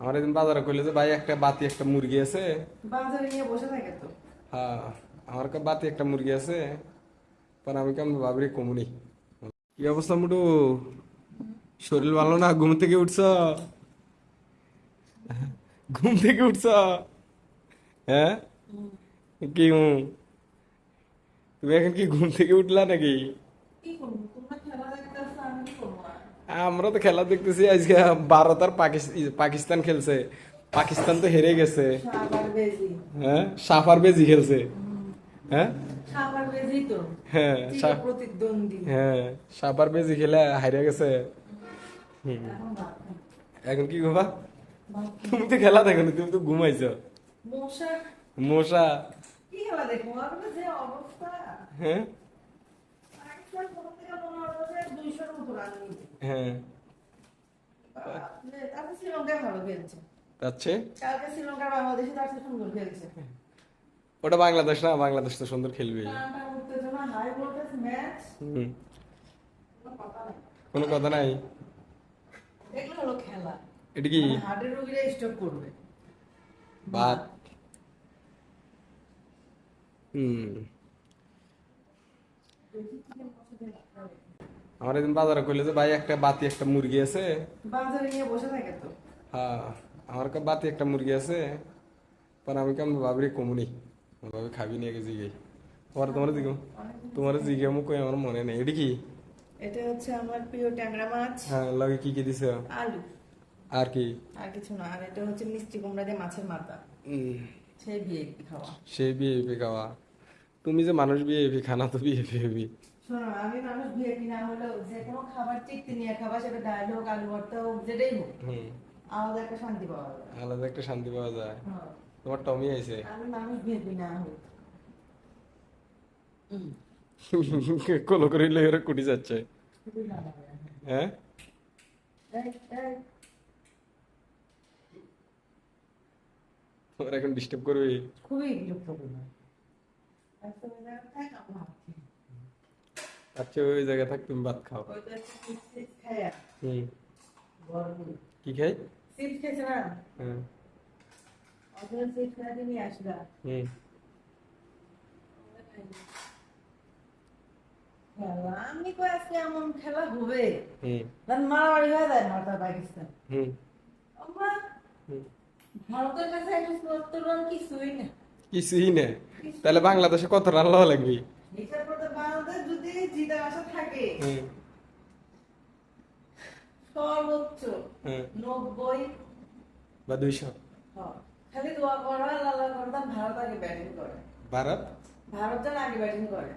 আমার এদিন বাজারে কইলে যে ভাই একটা বাতি একটা মুরগি আছে। বাজারে নিয়ে বসে থাকে তো। হ্যাঁ আমার কাছে বাতি একটা মুরগি আছে। পর আমি কেমন ভাবরি কমুনি কি অবস্থা মুটু শরীর ভালো না? ঘুম থেকে উঠছ? ঘুম থেকে উঠছ? হ্যাঁ? কি তুমি এখন কি ঘুম থেকে উঠলা নাকি কি করব তোমরা খেলা দেখতেছো আমি কি করব আর? আমরা তো খেলা দেখতেছি আজকে ভারত আর পাকিস্তান খেলছে। পাকিস্তান তো হেরে গেছে। হ্যাঁ? সাফার বেজি খেলছে। হ্যাঁ? হ্যাঁ হ্যাঁ বেজি খেলে হারিয়ে গেছে। এখন কি তুমি তো খেলা দেখো না, তুমি তো ঘুমাইছো। মশা। হ্যাঁ? হ্যাঁ। তারপর শ্রীলঙ্কায় ভালো খেলছে। যাচ্ছে? কালকে শ্রীলঙ্কার বাংলাদেশে তার চেয়ে সুন্দর খেলছে। ওটা বাংলাদেশ না বাংলাদেশ তো সুন্দর খেলবে। কোনো কথা নেই। এগুলো হলো খেলা। এটা কি? মানে হার্টের রোগীরা স্টপ করবে। ভাত হুম। আমার এদিন বাজারে কইলে যে ভাই একটা বাতি একটা মুরগি আছে। বাজারে নিয়ে বসে থাকে তো? হ্যাঁ আমার কাছে বাতি একটা মুরগি আছে। পর আমি কেমন ভাবরি কমুনি ভাবে খাবি নিয়ে গেছি গে তোমার তোমার জিগো তোমার জিগে কই আমার মনে নেই। এটা কি? এটা হচ্ছে আমার প্রিয় ট্যাংরা মাছ। হ্যাঁ লগে কি কি দিছে? আলু। আর কি? আর কিছু না। আর এটা হচ্ছে মিষ্টি কুমড়া দিয়ে মাছের মাথা। সেই ভিআইপি খাওয়া। সেই বিএপি খাওয়া। তুমি যে মানুষ বিএপি খানা তো বিএপি হবি শোনো আমি মানুষ ভিআইপি না হলেও যে কোনো খাবার তৃপ্তি নিয়ে খাবা সেটা ডাল হোক আলু ভর্তা হোক যেটাই হোক আলাদা একটা শান্তি পাওয়া যায়। আলাদা একটা শান্তি পাওয়া যায়। হ্যাঁ। তোমার টমি আইছে আমি মানুষ ভিআইপি না হোক কলো করে লেগে কুটি যাচ্ছে। হ্যাঁ? তোমার এখন ডিস্টার্ব করবে? খুবই বিরক্তপূর্ণ। একটা জায়গায় থাক, আমি ভাত খাই। আচ্ছা ওই জায়গায় থাক তুমি ভাত খাও। কি খাই? হ্যাঁ। আমি কই আজকে এমন খেলা হবে? মারামারি হয়ে যায় ভারত আর পাকিস্তান। আমরা ভারতের কাছে একশো চুয়াত্তর রান কিছুই না। কিছুই না। তাহলে বাংলাদেশে কত রান লওয়া লাগবে? যদি জিতার আশা থাকে সর্বোচ্চ নব্বই। বা দুইশো। হ্যাঁ। খালি দোয়া করা লালা করতাম ভারত আগে ব্যাটিং করে। ভারত? ভারত যেন আগে ব্যাটিং করে।